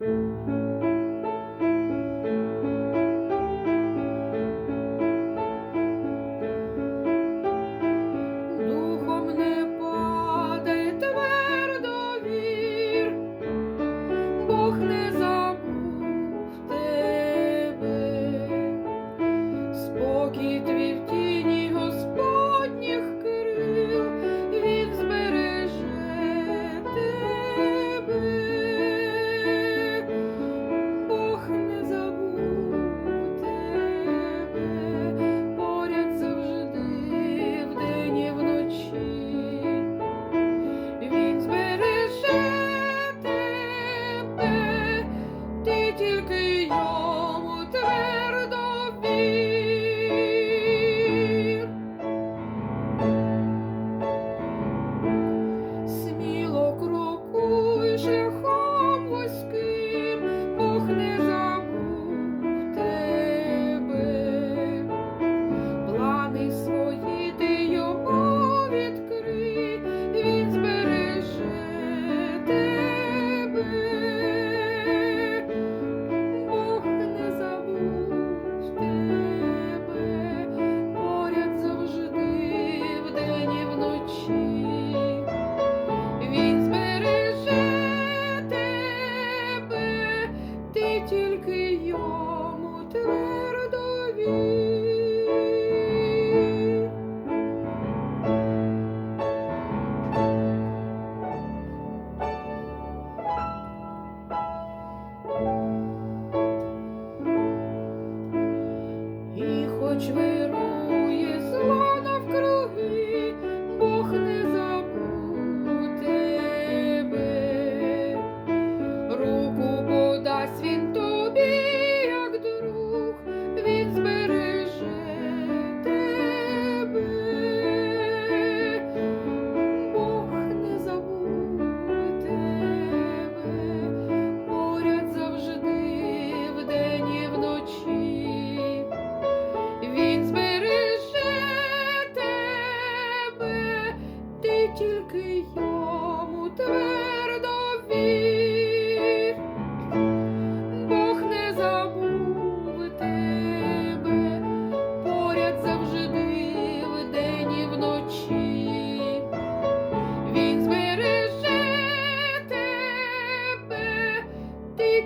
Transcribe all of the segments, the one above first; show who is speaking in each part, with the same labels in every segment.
Speaker 1: thank you тільки я. Він збереже тебе, ти тільки його.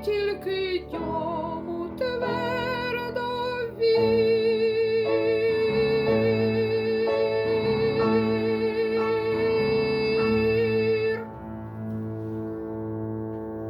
Speaker 1: тільки тьох.